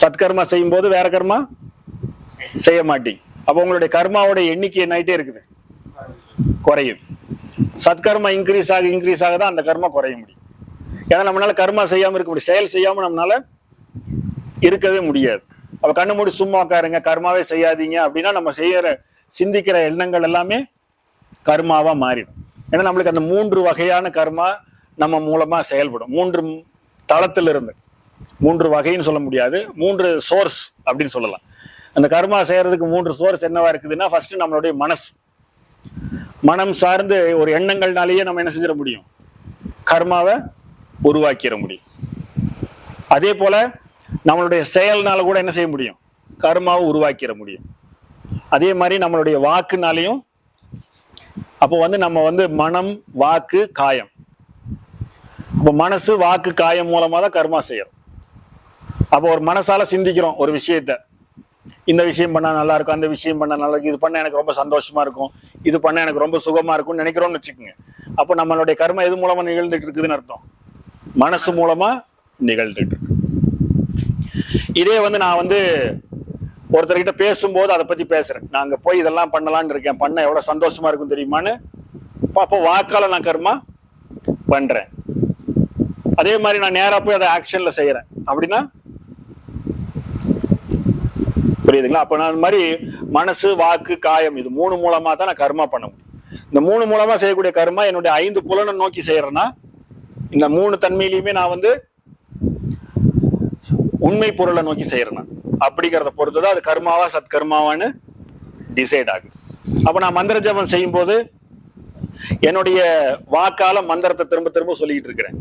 சத்கர்மா செய்யும் போது வேற கர்மா? செய்ய மாட்டீங்க அப்ப உங்களுடைய கர்மாவோட எண்ணிக்கை என்னாயிட்டே இருக்குது? குறையுது சத்கர்மா இன்க்ரீஸ் ஆக இன்க்ரீஸ் ஆக தான் அந்த கர்மா குறைய முடியும். ஏன்னா நம்மளால கர்மா செய்யாம இருக்க முடியும். செயல் செய்யாம நம்மளால இருக்கவே முடியாது. அப்ப கண்ணு மூடி சும்மா உட்காருங்க கர்மாவே செய்யாதீங்க அப்படின்னா நம்ம செய்யற சிந்திக்கிற எண்ணங்கள் எல்லாமே கர்மாவா மாறிடும். ஏன்னா நம்மளுக்கு அந்த மூன்று வகையான கர்மா நம்ம மூலமா செயல்படும். மூன்று தளத்தில் இருந்து மூன்று வகைன்னு சொல்ல முடியாது. மூன்று சோர்ஸ் அப்படின்னு சொல்லலாம். அந்த கர்மா செய்யறதுக்கு மூன்று சோர்ஸ் என்னவா இருக்குதுன்னா ஃபர்ஸ்ட் நம்மளுடைய மனசு. மனம் சார்ந்து ஒரு எண்ணங்கள்னாலேயே நம்ம என்ன செஞ்சிட முடியும்? கர்மாவை உருவாக்கிட முடியும். அதே போல நம்மளுடைய செயல்னால கூட என்ன செய்ய முடியும்? கர்மாவை உருவாக்கிட முடியும். அதே மாதிரி நம்மளுடைய வாக்குனாலையும் அப்போ வந்து நம்ம வந்து மனம் வாக்கு காயம். அப்போ மனசு வாக்கு காயம் மூலமா தான் கர்மா செய்யறோம். அப்போ ஒரு மனசால சிந்திக்கிறோம் ஒரு விஷயத்த. இந்த விஷயம் பண்ணா நல்லா இருக்கும் அந்த விஷயம் பண்ணா நல்லா இருக்கும். இது பண்ண எனக்கு ரொம்ப சந்தோஷமா இருக்கும். இது பண்ண எனக்கு ரொம்ப சுகமா இருக்கும்னு நினைக்கிறோம்னு வச்சுக்கோங்க. அப்போ நம்மளுடைய கர்மம் எது மூலமா நிகழ்ந்துட்டு இருக்குதுன்னு அர்த்தம். மனசு மூலமா நிகழ்ந்துட்டு இருக்கு. இதே வந்து நான் வந்து ஒருத்தர்கிட்ட பேசும்போது அதை பத்தி பேசுறேன். நான் அங்க போய் இதெல்லாம் பண்ணலாம்னு இருக்கேன். பண்ண எவ்வளவு சந்தோஷமா இருக்கும் தெரியுமான்னு அப்போ வாக்கால நான் கர்மா பண்றேன். அதே மாதிரி நான் நேரா போய் அதை ஆக்ஷன்ல செய்யறேன் அப்படின்னா புரியுதுங்களா? அப்ப நான் மாதிரி மனசு வாக்கு காயம் இது மூணு மூலமா தான் நான் கர்மா பண்ண முடியும் இந்த மூணு மூலமா செய்யக்கூடிய கர்மா என்னுடைய ஐந்து புலனை நோக்கி செய்யறேன்னா இந்த மூணு தன்மையிலையுமே நான் வந்து உண்மை பொருளை நோக்கி செய்யறேன்னா அப்படிங்கிறத பொறுத்துதான் அது கர்மாவா சத்கர்மாவான்னு டிசைட் ஆகுது. அப்ப நான் மந்திர ஜபம் செய்யும் போது என்னுடைய வாக்கால மந்திரத்தை திரும்ப திரும்ப சொல்லிக்கிட்டு இருக்கிறேன்.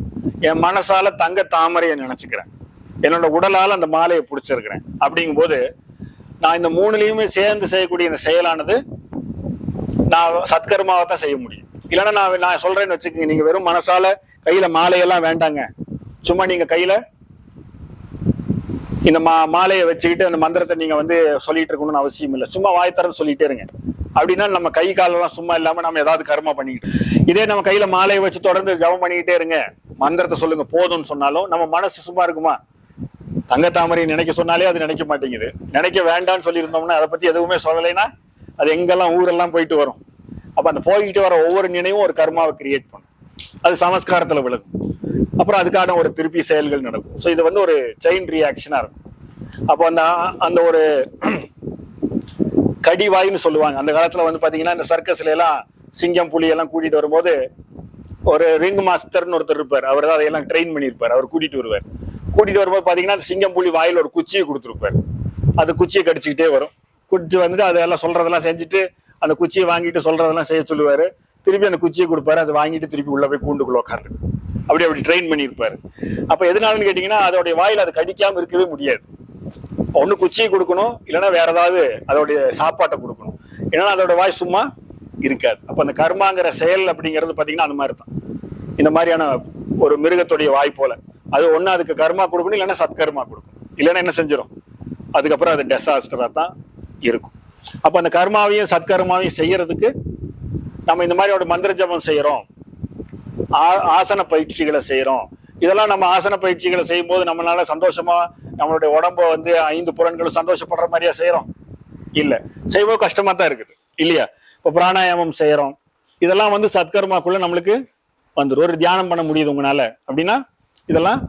என் மனசால தங்க தாமரையை நினைச்சுக்கிறேன். என்னோட உடலால அந்த மாலையை பிடிச்சிருக்கிறேன். அப்படிங்கும்போது நான் இந்த மூணுலயுமே சேர்ந்து செய்யக்கூடிய இந்த செயலானது நான் சத்கர்மாவை தான் செய்ய முடியும். இல்லைன்னா நான் நான் சொல்றேன்னு வச்சுக்கோங்க நீங்க வெறும் மனசால கையில மாலையெல்லாம் வேண்டாங்க. சும்மா நீங்க கையில இந்த மா மாலையை வச்சுக்கிட்டு அந்த மந்திரத்தை நீங்க வந்து சொல்லிட்டு இருக்கணும்னு அவசியம் இல்லை. சும்மா வாய் சொல்லிட்டே இருங்க. அப்படின்னா நம்ம கை காலெல்லாம் சும்மா இல்லாம நம்ம ஏதாவது கர்மா பண்ணிக்கிட்டு இதே நம்ம கையில மாலையை வச்சு தொடர்ந்து ஜபம் பண்ணிக்கிட்டே இருங்க. மந்திரத்தை சொல்லுங்க போதும்னு சொன்னாலும் நம்ம மனசு சும்மா இருக்குமா? தங்க தாமரை நினைக்க சொன்னாலே அது நினைக்க மாட்டேங்குது. நினைக்க வேண்டாம்னு சொல்லியிருந்தோம்னா அதை பத்தி எதுவுமே சொல்லலைன்னா அது எங்கெல்லாம் ஊரெல்லாம் போயிட்டு வரும். அப்ப அந்த போய்கிட்டு வர ஒவ்வொரு நினைவும் ஒரு கர்மாவை கிரியேட் பண்ணும். அது சமஸ்காரத்துல விழுகும். அப்புறம் அதுக்கான ஒரு திருப்பி செயல்கள் நடக்கும். ஸோ இது வந்து ஒரு செயின் ரியாக்ஷனா இருக்கும். அப்போ அந்த அந்த ஒரு கடிவாய்னு சொல்லுவாங்க. அந்த காலத்துல வந்து பாத்தீங்கன்னா இந்த சர்க்கஸ்ல எல்லாம் சிங்கம் புலி எல்லாம் கூட்டிட்டு வரும்போது ஒரு ரிங் மாஸ்டர்னு ஒருத்தர் இருப்பார். அவர் தான் அதையெல்லாம் ட்ரெயின் பண்ணியிருப்பார். அவர் கூட்டிட்டு வருவார். கூட்டிட்டு வரும்போது பாத்தீங்கன்னா அந்த சிங்கம் புலி வாயில ஒரு குச்சியை கொடுத்துருப்பார். அது குச்சியை கடிச்சுக்கிட்டே வரும். குடிச்சு வந்துட்டு அதெல்லாம் சொல்றதெல்லாம் செஞ்சுட்டு அந்த குச்சியை வாங்கிட்டு சொல்றதெல்லாம் செய்ய சொல்லுவாரு. திருப்பி அந்த குச்சியை கொடுப்பாரு. அதை வாங்கிட்டு திருப்பி உள்ள போய் கூண்டுக்குள்ள உட்காந்து அப்படி அப்படி ட்ரெயின் பண்ணியிருப்பாரு. அப்ப எதனாலன்னு கேட்டீங்கன்னா அதோடைய வாயில அது கடிக்காம இருக்கவே முடியாது. ஒண்ணு குச்சியை கொடுக்கணும் இல்லைன்னா வேற ஏதாவது அதோடைய சாப்பாட்டை கொடுக்கணும். ஏன்னா அதோட வாய் சும்மா இருக்காது. அப்ப அந்த கர்மாங்கிற செயல் அப்படிங்கிறது பாத்தீங்கன்னா அந்த மாதிரி தான் இந்த மாதிரியான ஒரு மிருகத்துடைய வாய் போல. அது ஒண்ணு அதுக்கு கர்மா கொடுக்கணும் இல்லைன்னா சத்கர்மா கொடுக்கணும். இல்லைன்னா என்ன செஞ்சிடும் அதுக்கப்புறம் அது டெசாஸ்டரா தான் இருக்கும். அப்ப அந்த கர்மாவையும் சத்கர்மாவையும் செய்யறதுக்கு நம்ம இந்த மாதிரி ஒரு மந்திர ஜபம் செய்யறோம். ஆ- ஆசன பயிற்சிகளை செய்யறோம். இதெல்லாம் நம்ம ஆசன பயிற்சிகளை செய்யும் போது நம்மளால சந்தோஷமா நம்மளுடைய உடம்ப வந்து ஐந்து புலன்களும் சந்தோஷப்படுற மாதிரியா செய்யறோம்? இல்ல. செய்வோம் கஷ்டமா தான் இருக்குது. இல்லையா? இப்ப பிராணாயாமம் செய்யறோம். இதெல்லாம் வந்து சத்கர்மாக்குள்ள நம்மளுக்கு வந்துடும் ஒரு தியானம் பண்ண முடியுது உங்களால. அப்படின்னா இதெல்லாம்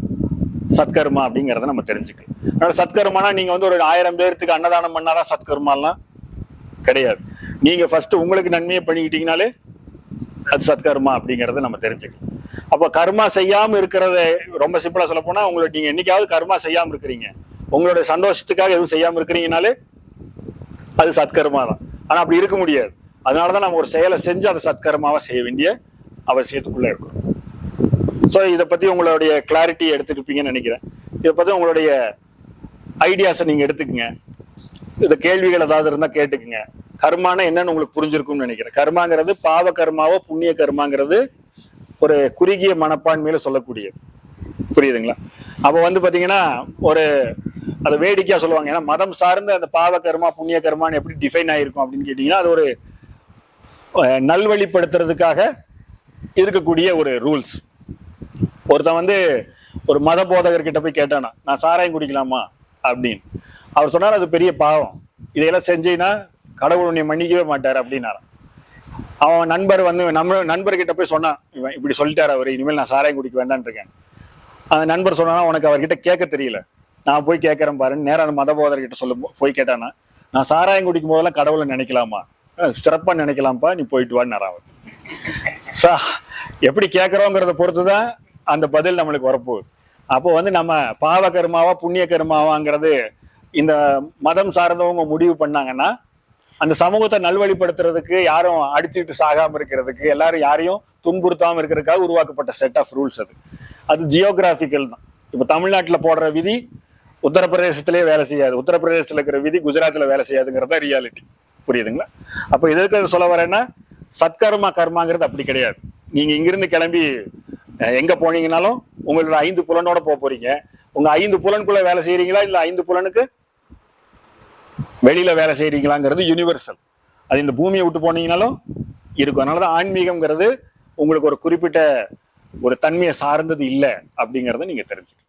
சத்கர்மா அப்படிங்கிறத நம்ம தெரிஞ்சுக்கலாம். அதனால சத்கர்மானா நீங்க வந்து ஒரு ஆயிரம் பேர்த்துக்கு அன்னதானம் பண்ணாரா சத்கர்மாலாம் கிடையாது. நீங்க ஃபர்ஸ்ட் உங்களுக்கு நன்மையை பண்ணிக்கிட்டீங்கனாலே அது சத்கர்மா அப்படிங்கறத நம்ம தெரிஞ்சுக்கலாம். அப்ப கர்மா செய்யாம இருக்கிறத ரொம்ப சிம்பிளா சொல்ல போனா உங்களுக்கு நீங்க என்னைக்காவது கர்மா செய்யாம இருக்கிறீங்க. உங்களுடைய சந்தோஷத்துக்காக எதுவும் செய்யாம இருக்கிறீங்கனாலே அது சத்கர்மா தான். ஆனா அப்படி இருக்க முடியாது. அதனாலதான் நம்ம ஒரு செயலை செஞ்சு அதை சத்கர்மாவா செய்ய வேண்டிய அவசியத்துக்குள்ள இருக்கும் ஸோ இதை பத்தி உங்களுடைய கிளாரிட்டி எடுத்துக்கிப்பீங்கன்னு நினைக்கிறேன். இதை பத்தி உங்களுடைய ஐடியாஸை நீங்க எடுத்துக்கங்க. இந்த கேள்விகள் ஏதாவது இருந்தா கேட்டுக்குங்க. கர்மானா என்னன்னு உங்களுக்கு புரிஞ்சிருக்கும்னு நினைக்கிறேன். கர்மாங்கிறது பாவ கர்மாவோ புண்ணிய கர்மாங்கிறது ஒரு குறுகிய மனப்பான்மையில சொல்லக்கூடியது. புரியுதுங்களா? அப்ப வந்து பாத்தீங்கன்னா ஒரு அது வேடிக்கையா சொல்லுவாங்க. ஏன்னா மதம் சார்ந்த அந்த பாவ கர்மா புண்ணிய கர்மான்னு எப்படி டிஃபைன் ஆயிருக்கும் அப்படின்னு கேட்டீங்கன்னா அது ஒரு நல்வழிப்படுத்துறதுக்காக இருக்கக்கூடிய ஒரு ரூல்ஸ் ஒருத்தன் வந்து ஒரு மத போதகர்கிட்ட போய் கேட்டானா நான் சாராயம் குடிக்கலாமா? அப்படின்னு. அவர் சொன்னார் அது பெரிய பாவம். இதையெல்லாம் செஞ்சீங்கன்னா கடவுள் உன்னை மன்னிக்கவே மாட்டார் அப்படின்னாரான் அவன் நண்பர் வந்து நம்ம நண்பர்கிட்ட போய் சொன்னான் இவன் இப்படி சொல்லிட்டார் அவர் இனிமேல் நான் சாராயம் குடிக்க வேண்டாம்னு இருக்கேன் அந்த நண்பர் சொன்னா உனக்கு அவர்கிட்ட கேட்க தெரியல. நான் போய் கேட்கறேன் பாருன்னு நேரம் அந்த மத போதர்கிட்ட சொல்ல போய் கேட்டானா நான் சாராயம் குடிக்கும் போதெல்லாம் கடவுளை நினைக்கலாமா? சிறப்பாக சிறப்பா நினைக்கலாம்ப்பா நீ போயிட்டு வான்னு அவர். எப்படி கேட்கறோங்கிறத பொறுத்து தான் அந்த பதில் நம்மளுக்கு வரப்போகுது. அப்போ வந்து நம்ம பாவ கர்மாவா புண்ணிய கர்மாவாங்கிறது இந்த மதம் சார்ந்தவங்க முடிவு பண்ணாங்கன்னா அந்த சமூகத்தை நல்வழிப்படுத்துறதுக்கு யாரும் அடிச்சுட்டு சாகாம இருக்கிறதுக்கு எல்லாரும் யாரையும் துன்புறுத்தாம இருக்கிறதுக்காக உருவாக்கப்பட்ட செட் ஆஃப் ரூல்ஸ் அது. அது ஜியோகிராபிக்கல் தான். இப்போ தமிழ்நாட்டுல போடுற விதி உத்தரப்பிரதேசத்திலே வேலை செய்யாது. உத்தரப்பிரதேசத்துல இருக்கிற விதி குஜராத்ல வேலை செய்யாதுங்கிறத ரியாலிட்டி புரியுதுங்களா? அப்போ எதுக்கு சொல்ல வரேன்னா சத்கர்மா கர்மாங்கிறது அப்படி கிடையாது. நீங்க இங்கிருந்து கிளம்பி எங்க போனீங்கனாலும் உங்களோட ஐந்து புலனோட போக போறீங்க. உங்க ஐந்து புலனுக்குள்ள வேலை செய்யறீங்களா இல்ல ஐந்து புலனுக்கு வெளியில வேலை செய்யறீங்களாங்கிறது யுனிவர்சல் அது இந்த பூமியை விட்டு போனீங்கனாலும் இருக்கும். அதனாலதான் ஆன்மீகம்ங்கிறது உங்களுக்கு ஒரு குறிப்பிட்ட ஒரு தன்மையை சார்ந்தது இல்லை அப்படிங்கறத நீங்க தெரிஞ்சுக்கணும்.